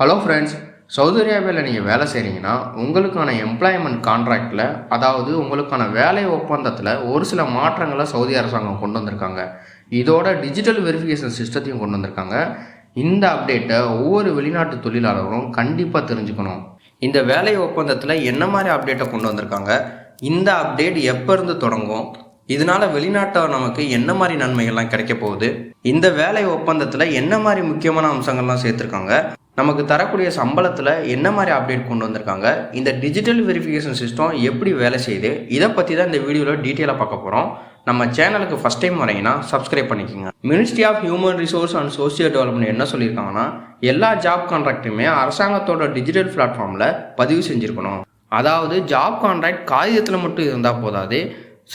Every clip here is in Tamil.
ஹலோ ஃப்ரெண்ட்ஸ் சவுதி அரேபியாவில் நீங்கள் வேலை செய்கிறீங்கன்னா உங்களுக்கான எம்ப்ளாய்மெண்ட் கான்ட்ராக்டில் அதாவது உங்களுக்கான வேலை ஒப்பந்தத்தில் ஒரு சில மாற்றங்களை சவுதி அரசாங்கம் கொண்டு வந்திருக்காங்க. இதோட டிஜிட்டல் வெரிஃபிகேஷன் சிஸ்டத்தையும் கொண்டு வந்திருக்காங்க. இந்த அப்டேட்டை ஒவ்வொரு வெளிநாட்டு தொழிலாளரும் கண்டிப்பாக தெரிஞ்சுக்கணும். இந்த வேலை ஒப்பந்தத்தில் என்ன மாதிரி அப்டேட்டை கொண்டு வந்திருக்காங்க? இந்த அப்டேட் எப்போ இருந்து தொடங்கும்? இதனால வெளிநாட்டவர் நமக்கு என்ன மாதிரி நன்மைகள்லாம் கிடைக்க போகுது? இந்த வேலை ஒப்பந்தத்தில் என்ன மாதிரி முக்கியமான அம்சங்கள்லாம் சேர்த்துருக்காங்க? நமக்கு தரக்கூடிய சம்பளத்தில் என்ன மாதிரி அப்டேட் கொண்டு வந்திருக்காங்க? இந்த டிஜிட்டல் வெரிஃபிகேஷன் சிஸ்டம் எப்படி வேலை செய்யுது? இதை பற்றி தான் இந்த வீடியோவில் டீட்டெயிலாக பார்க்க போகிறோம் நம்ம சேனலுக்கு ஃபஸ்ட் டைம் வரீங்கன்னா சப்ஸ்கிரைப் பண்ணிக்கோங்க. Ministry of human resource and social development என்ன சொல்லியிருக்காங்கன்னா எல்லா ஜாப் கான்ட்ராக்ட்டுமே அரசாங்கத்தோட டிஜிட்டல் பிளாட்ஃபார்மில் பதிவு செஞ்சுருக்கணும். அதாவது ஜாப் கான்ட்ராக்ட் காகிதத்தில் மட்டும் இருந்தால் போதாது.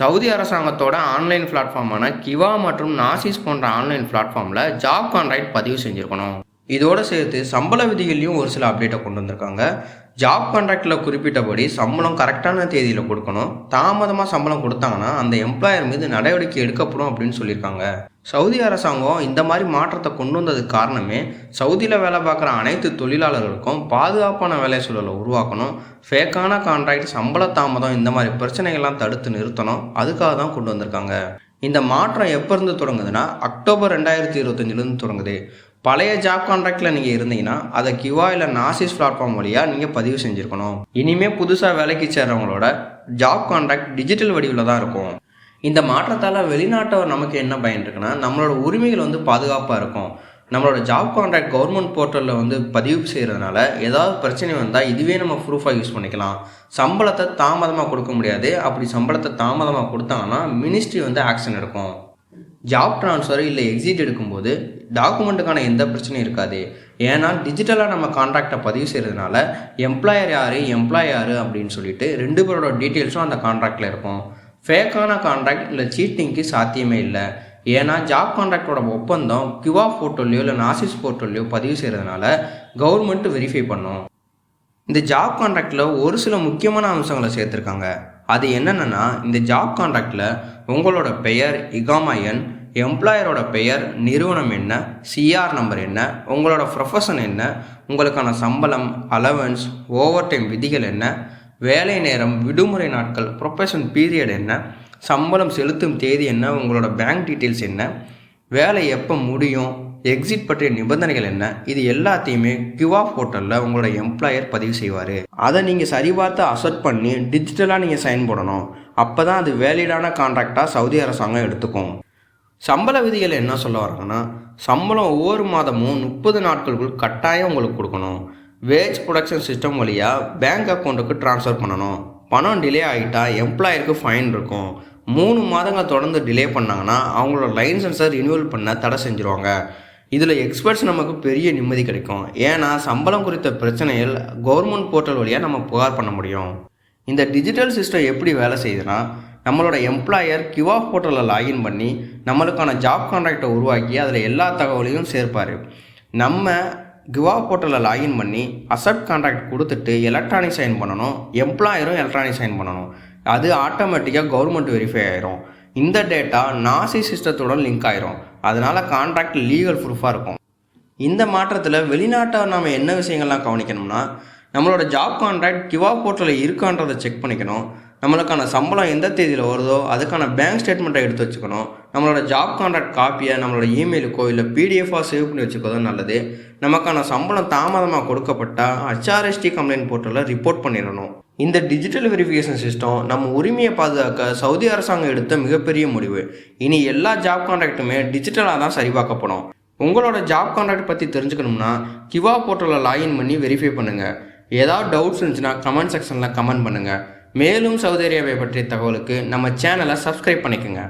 சவுதி அரசாங்கத்தோட ஆன்லைன் பிளாட்ஃபார்மான கிவா மற்றும் நாசிஸ் போன்ற ஆன்லைன் பிளாட்ஃபார்மில் ஜாப் கான்ட்ராக்ட் பதிவு செஞ்சுருக்கணும். இதோடு சேர்த்து சம்பள விதிகள்லையும் ஒரு சில அப்டேட்டை கொண்டு வந்திருக்காங்க. ஜாப் கான்ட்ராக்டில் குறிப்பிட்டபடி சம்பளம் கரெக்டான தேதியில் கொடுக்கணும். தாமதமாக சம்பளம் கொடுத்தாங்கன்னா அந்த எம்ப்ளாயர் மீது நடவடிக்கை எடுக்கப்படும் அப்படின்னு சொல்லியிருக்காங்க. சவுதி அரசாங்கம் இந்த மாதிரி மாற்றத்தை கொண்டு வந்ததுக்கு காரணமே சவுதியில் வேலை பார்க்குற அனைத்து தொழிலாளர்களுக்கும் பாதுகாப்பான வேலை சூழலை உருவாக்கணும். ஃபேக்கான கான்ட்ராக்ட் சம்பள தாமதம் இந்த மாதிரி பிரச்சனைகள்லாம் தடுத்து நிறுத்தணும். அதுக்காக தான் கொண்டு வந்திருக்காங்க. இந்த மாற்றம் எப்போ இருந்து தொடங்குதுன்னா அக்டோபர் ரெண்டாயிரத்தி இருபத்தஞ்சிலேருந்து தொடங்குது. பழைய ஜாப் கான்ட்ராக்டில் நீங்கள் இருந்தீங்கன்னா அதை கிவா இல்லை நாசிஸ் பிளாட்ஃபார்ம் வழியாக நீங்கள் பதிவு செஞ்சுருக்கணும். இனிமேல் புதுசாக வேலைக்கு சேர்றவங்களோட ஜாப் கான்ட்ராக்ட் டிஜிட்டல் வடிவில் தான் இருக்கும். இந்த மாற்றத்தால் வெளிநாட்டவர் நமக்கு என்ன பயன் இருக்குன்னா நம்மளோட உரிமைகள் வந்து பாதுகாப்பாக இருக்கும். நம்மளோட ஜாப் கான்ட்ராக்ட் கவர்மெண்ட் போர்ட்டலில் வந்து பதிவு செய்கிறதுனால ஏதாவது பிரச்சனை வந்தால் இதுவே நம்ம ப்ரூஃபாக யூஸ் பண்ணிக்கலாம். சம்பளத்தை தாமதமாக கொடுக்க முடியாது. அப்படி சம்பளத்தை தாமதமாக கொடுத்தாங்கன்னா மினிஸ்ட்ரி வந்து ஆக்ஷன் எடுக்கும். ஜாப் ட்ரான்ஸ்ஃபர் இல்லை எக்ஸிட் எடுக்கும்போது டாக்குமெண்ட்டுக்கான எந்த பிரச்சனையும் இருக்காது. ஏன்னா டிஜிட்டலாக நம்ம கான்ட்ராக்டை பதிவு செய்கிறதுனால எம்ப்ளாயர் யார் எம்ப்ளாய் யார் அப்படின்னு சொல்லிட்டு ரெண்டு பேரோட டீட்டெயில்ஸும் அந்த கான்ட்ராக்டில் இருக்கும். ஃபேக்கான கான்ட்ராக்ட் இல்லை சீட்டிங்க்கு சாத்தியமே இல்லை. ஏன்னா ஜாப் கான்ட்ராக்டோட ஒப்பந்தம் கிவா போர்ட்டல்லையோ இல்லை நாசிஸ் போர்ட்டல்லையோ பதிவு செய்கிறதுனால கவர்மெண்ட்டு வெரிஃபை பண்ணும். இந்த ஜாப் கான்ட்ராக்டில் ஒரு சில முக்கியமான அம்சங்களை சேர்த்துருக்காங்க. அது என்னென்னா இந்த ஜாப் கான்ட்ராக்டில் உங்களோட பெயர் இகாமா எண் எம்ப்ளாயரோட பெயர் நிறுவனம் என்ன சிஆர் நம்பர் என்ன உங்களோட ப்ரொஃபஷன் என்ன உங்களுக்கான சம்பளம் அலவன்ஸ் ஓவர் டைம் விதிகள் என்ன வேலை நேரம் விடுமுறை நாட்கள் ப்ரொஃபஷன் பீரியட் என்ன சம்பளம் செலுத்தும் தேதி என்ன உங்களோட பேங்க் டீட்டெயில்ஸ் என்ன வேலை எப்போ முடியும் எக்ஸிட் பற்றிய நிபந்தனைகள் என்ன இது எல்லாத்தையுமே கியூஆர் போர்ட்டலில் உங்களோட எம்ப்ளாயர் பதிவு செய்வார். அதை நீங்கள் சரிபார்த்து அசெப்ட் பண்ணி டிஜிட்டலாக நீங்கள் சைன் போடணும். அப்போ தான் அது வேலிடான கான்ட்ராக்டாக சவுதி அரசாங்கம் எடுத்துக்கும். சம்பள விதிகள் என்ன சொல்ல வராங்கன்னா சம்பளம் ஒவ்வொரு மாதமும் முப்பது நாட்களுக்குள் கட்டாயம் உங்களுக்கு கொடுக்கணும். வேஜ் ப்ரொடக்ஷன் சிஸ்டம் வழியாக பேங்க் அக்கௌண்ட்டுக்கு ட்ரான்ஸ்ஃபர் பண்ணணும். பணம் டிலே ஆகிட்டா எம்ப்ளாயருக்கு ஃபைன் இருக்கும். மூணு மாதங்கள் தொடர்ந்து டிலே பண்ணாங்கன்னா அவங்களோட லைசன்ஸை ரினியூவல் பண்ண தடை செஞ்சுருவாங்க. இதில் எக்ஸ்பர்ட்ஸ் நமக்கு பெரிய நிம்மதி கிடைக்கும். ஏன்னா சம்பளம் குறித்த பிரச்சனைகள் கவர்மெண்ட் போர்ட்டல் வழியாக நம்ம புகார் பண்ண முடியும். இந்த டிஜிட்டல் சிஸ்டம் எப்படி வேலை செய்யுதுன்னா நம்மளோட எம்ப்ளாயர் கியூஆர் போர்ட்டலில் லாகின் பண்ணி நம்மளுக்கான ஜாப் கான்ட்ராக்டை உருவாக்கி அதில் எல்லா தகவலையும் சேர்ப்பார். நம்ம கிவா போர்ட்டலில் லாகின் பண்ணி அசப்ட் கான்ட்ராக்ட் கொடுத்துட்டு எலக்ட்ரானிக் சைன் பண்ணணும் எம்ப்ளாயரும் எலக்ட்ரானிக் சைன் பண்ணணும். அது ஆட்டோமேட்டிக்காக கவர்மெண்ட் வெரிஃபை ஆயிரும். இந்த டேட்டா நாசி சிஸ்டத்துடன் லிங்க் ஆயிரும். அதனால் கான்ட்ராக்ட் லீகல் ப்ரூஃபாக இருக்கும். இந்த மாற்றத்தில் வெளிநாட்டை நாம் என்ன விஷயங்கள்லாம் கவனிக்கணும்னா நம்மளோட ஜாப் கான்ட்ராக்ட் கிவா போர்ட்டலில் இருக்கான்றதை செக் பண்ணிக்கணும். நம்மளுக்கான சம்பளம் எந்த தேதியில் வருதோ அதுக்கான பேங்க் ஸ்டேட்மெண்ட்டை எடுத்து வச்சுக்கணும். நம்மளோட ஜாப் கான்ட்ராக்ட் காப்பியை நம்மளோட இமெயிலுக்கோ இல்லை பிடிஎஃபாக சேவ் பண்ணி வச்சுக்கோதான் நல்லது. நமக்கான சம்பளம் தாமதமாக கொடுக்கப்பட்டால் ஹச்ஆர்எஸ்டி கம்ப்ளைண்ட் போர்ட்டலில் ரிப்போர்ட் பண்ணிடணும். இந்த டிஜிட்டல் வெரிஃபிகேஷன் சிஸ்டம் நம்ம உரிமையை பாதுகாக்க சவுதி அரசாங்கம் எடுத்த மிகப்பெரிய முடிவு. இனி எல்லா ஜாப் கான்ட்ராக்ட்டுமே டிஜிட்டலாக தான் சரிபார்க்கப்படும். உங்களோட ஜாப் கான்ட்ராக்ட் பற்றி தெரிஞ்சுக்கணும்னா கிவா போர்ட்டலில் லாகின் பண்ணி வெரிஃபை பண்ணுங்கள் ஏதாவது டவுட்ஸ் இருந்துச்சுன்னா கமெண்ட் செக்ஷனில் கமெண்ட் பண்ணுங்கள் மேலும் சவுதி அரேபியா பற்றிய தகவலுக்கு நம்ம சேனலை சப்ஸ்கிரைப் பண்ணிக்கோங்க.